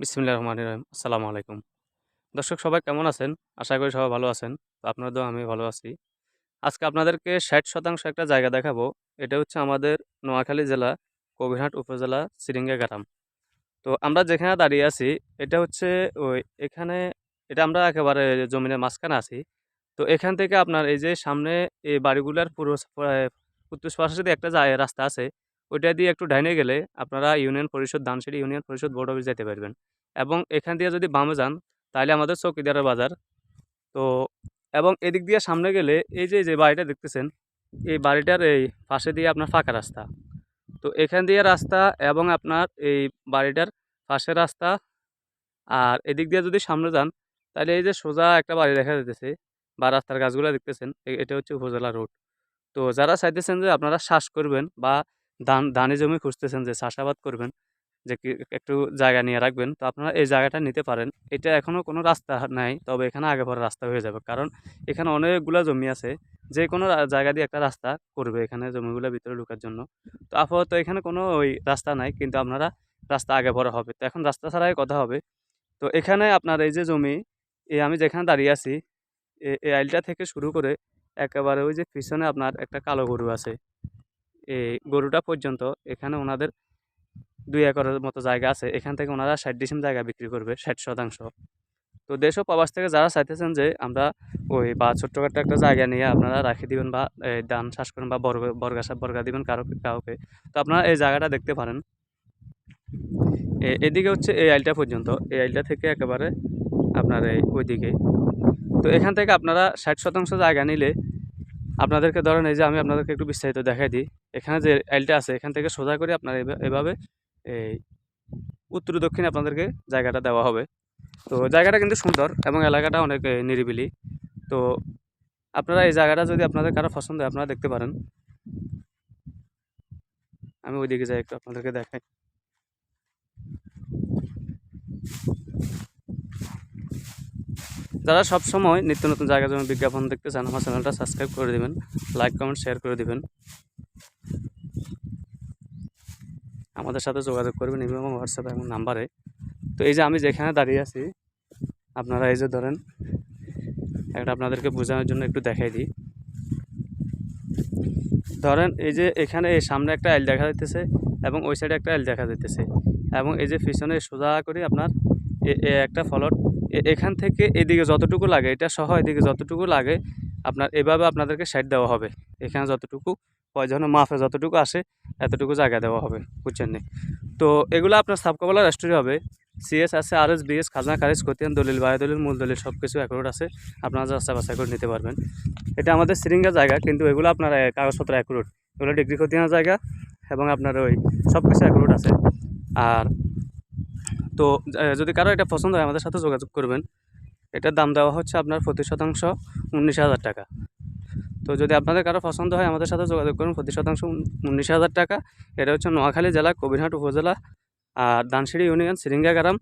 বিসমিল্লাহ রহমান রহিম। আসসালামু আলাইকুম। দর্শক, সবাই কেমন আছেন? আশা করি সবাই ভালো আছেন। তো আপনাদেরও আমি ভালো আছি। আজকে আপনাদেরকে ষাট শতাংশ একটা জায়গা দেখাবো। এটা হচ্ছে আমাদের নোয়াখালী জেলা, কবিরহাট উপজেলা সিরিঙ্গা গ্রাম তো আমরা যেখানে দাঁড়িয়ে আছি, এটা হচ্ছে ওই এখানে, এটা আমরা একেবারে জমিনের মাঝখানে আছি। তো এখান থেকে আপনার এই যে সামনে এই বাড়িগুলোর পুরো প্রায় উত্তর পাশে একটা রাস্তা আছে। ওইটা দিয়ে একটু ডাইনে গেলে আপনারা ইউনিয়ন পরিষদ দানসিঁড়ি ইউনিয়ন পরিষদ বোর্ড অফিস যেতে পারবেন। এবং এখান দিয়ে যদি বামে যান, তাহলে আমাদের চৌকিদারের বাজার। তো, এবং এদিক দিয়ে সামনে গেলে এই যে যে বাড়িটা দেখতেছেন, এই বাড়িটার এই পাশে দিয়ে আপনার ফাঁকা রাস্তা। তো এখান দিয়ে রাস্তা এবং আপনার এই বাড়িটার পাশে রাস্তা। আর এদিক দিয়ে যদি সামনে যান, তাহলে এই যে সোজা একটা বাড়ি দেখা যেতেছে বা রাস্তার গাছগুলো দেখতেছেন এটা হচ্ছে উপজেলা রোড। তো যারা চাইতেছেন যে আপনারা শ্বাস করবেন বা ধান ধানি জমি খুঁজতেছেন যে চাষাবাদ করবেন, যে একটু জায়গা নিয়ে রাখবেন। তো আপনারা এই জায়গাটা নিতে পারেন। এটা এখনও কোনো রাস্তা নাই, তবে এখানে আগে পরে রাস্তা হয়ে যাবে। কারণ এখানে অনেকগুলো জমি আছে, যে কোনো জায়গা দিয়ে একটা রাস্তা করবে এখানে জমিগুলোর ভিতরে ঢোকার জন্য। তো আপাতত এখানে কোনো ওই রাস্তা নাই, কিন্তু আপনারা রাস্তা আগে পরে হবে। তো এখন রাস্তা ছাড়াই কথা হবে। তো এখানে আপনার এই যে জমি, এই আমি যেখানে দাঁড়িয়ে আছি এই আইলটা থেকে শুরু করে একেবারে ওই যে পিছনে আপনার একটা কালো গরু আছে। গরুটা পর্যন্ত এখানে ওনাদের দুই একরের মতো জায়গা আছে। এখান থেকে ওনারা ষাট ডিসিম জায়গা বিক্রি করবে ষাট শতাংশ। তো দেশ ও প্রবাস থেকে যারা চাইতেছেন যে আমরা ওই বা ছোট্টখাটো একটা জায়গা নিয়ে আপনারা রাখি দিবেন বা এই, ধান চাষ করেন বা বর্গ বর্গা বর্গা দিবেন কারও কাউকে তো আপনারা এই জায়গাটা দেখতে পারেন। এদিকে হচ্ছে এই আইলটা পর্যন্ত। এই আইলটা থেকে একেবারে আপনার এই ওইদিকে। তো এখান থেকে আপনারা ষাট শতাংশ জায়গা নিলে আপনাদেরকে ধরেন এই যে আমি আপনাদেরকে একটু বিস্তারিত দেখাই দিই। এখানে যে আইলটা আছে, এখান থেকে সোজা করে আপনার এভাবে এই উত্তর দক্ষিণে আপনাদেরকে জায়গাটা দেওয়া হবে। তো জায়গাটা কিন্তু সুন্দর এবং এলাকাটা অনেক নিরিবিলি। তো আপনারা এই জায়গাটা যদি আপনাদের কারও পছন্দ হয়, আপনারা দেখতে পারেন। আমি ওইদিকে যাই, একটু আপনাদেরকে দেখাই। যারা সব সময় নিত্য নতুন জায়গা জমি বিজ্ঞাপন দেখতে চান আমার চ্যানেলটা সাবস্ক্রাইব করে দিবেন লাইক কমেন্ট শেয়ার করে দিবেন। আমাদের সাথে যোগাযোগ করবেন এবং হোয়াটসঅ্যাপ এবং নাম্বারে তো এই যে আমি যেখানে দাঁড়িয়ে আছি, আপনারা এই যে ধরেন, একটা আপনাদেরকে বোঝানোর জন্য একটু দেখাই দিই। ধরেন এই যে এখানে এই সামনে একটা আইল দেখা যাইতেছে এবং ওই সাইডে একটা আইল দেখা যাইতেছে। এবং এই যে পিছনে সোজা করে আপনার একটা ফলট এখান থেকে এদিকে যতটুকু লাগে, এটা সহ এদিকে যতটুকু লাগে, আপনার, এভাবে আপনাদেরকে সাইড দেওয়া হবে। এখানে যতটুকু প্রয়োজন মাফে যতটুকু আসে, এতটুকু জায়গা দেওয়া হবে, বুঝছেন নি? তো এগুলো আপনার সাবকবলা রেস্টোরি হবে। সিএস আছে আর এস বিএস খাজনা, খারিজ, খতিয়ান, দলিল, বায়ু দলিল, মূল দলিল সব কিছু অ্যাকুরেট আছে। আপনারা যাচাই বাছাই করে নিতে পারবেন। এটা আমাদের সিরিঙ্গা জায়গা, কিন্তু এগুলো আপনার কাগজপত্র অ্যাকুরেট এগুলো ডিগ্রি খতিয়ানের জায়গা এবং আপনার ওই সব কিছু অ্যাকুরেট আছে। আর তো যদি কারও এটা পছন্দ হয়, আমাদের সাথে যোগাযোগ করবেন। এটার দাম দেওয়া হচ্ছে আপনার প্রতি শতাংশ উনিশ হাজার টাকা। তো, যদি আপনাদের কারও পছন্দ হয়, আমাদের সাথে যোগাযোগ করুন, প্রতি শতাংশ উনিশ হাজার টাকা। এটা হচ্ছে নোয়াখালী জেলা, কবিরহাট উপজেলা, আর দানসিঁড়ি ইউনিয়ন সিরিঙ্গা গ্রাম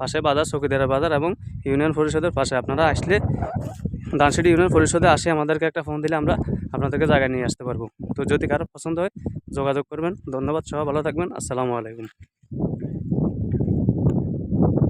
পাশে বাজার, চকিদারা বাজার এবং ইউনিয়ন পরিষদের পাশে। আপনারা আসলে দানসিঁড়ি ইউনিয়ন পরিষদে আসে, আমাদেরকে একটা ফোন দিলে আমরা আপনাদেরকে জায়গায় নিয়ে আসতে পারব। তো, যদি কারও পছন্দ হয়, যোগাযোগ করবেন। ধন্যবাদ সবাই, ভালো থাকবেন। আসসালামু আলাইকুম।